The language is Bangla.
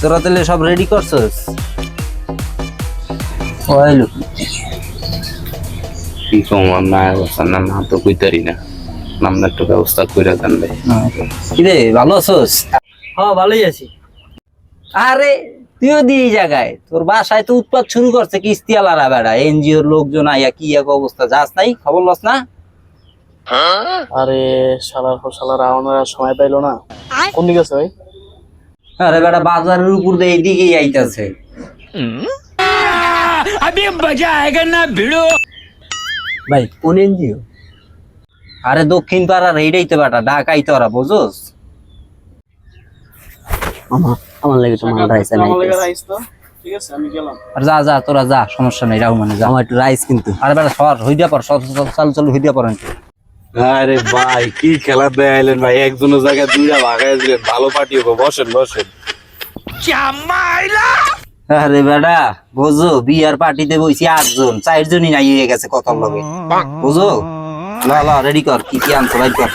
তোরা তাহলে সব রেডি করছস? ওইলো কি না অবস্থা না না তো কইতারি না। একটু ব্যবস্থা করে দেন ভাই। কিরে ভালো আছস? হ্যাঁ ভালোই আছি। আরে তুইও দি এই জায়গায়। তোর বাসায় তো উৎপাত শুরু করছে কিস্তি আলারা বেড়া। এনজিওর লোকজন আইয়া কি এক অবস্থা যাস নাই খবর লস না? আরে শালার পর শালার আওয়ানোর সময় পাইলো না। কোন দিকে আছে ভাই? আরে বেটা বাজারের উপর দিয়ে এইদিকেই আইতাছে। ভাই কোন এনজিও? আরে দক্ষিণ পাড়ার এইটাই তো বেটা ঢাকাই তো ওরা বুঝোস? আমার আমার লাগে তো মাল রাইস আমার লাগে রাইস তো। ঠিক আছে আমি আর যা যা তোরা যা সমস্যা নেই রাহু মানে যা। আমার একটু রাইস কিন্তু। আরে বেটা সর হইদিয়া পর সর সর, চাল চাল হইদিয়া পর আনতে। আরে ভাই, কি খেলা দেয়াইলেন ভাই? একজনের জায়গায় দুইটা ভাগাই দিলেন। ভালো পার্টি হবে, বসেন বসেন। আরে বেটা, বুঝো, বিয়ার পার্টিতে বইছি আটজন, চারজনই নাই হয়ে গেছে কত লগে। বুঝো? না লা রেডি কর, কি কি আনছো ভাই কর।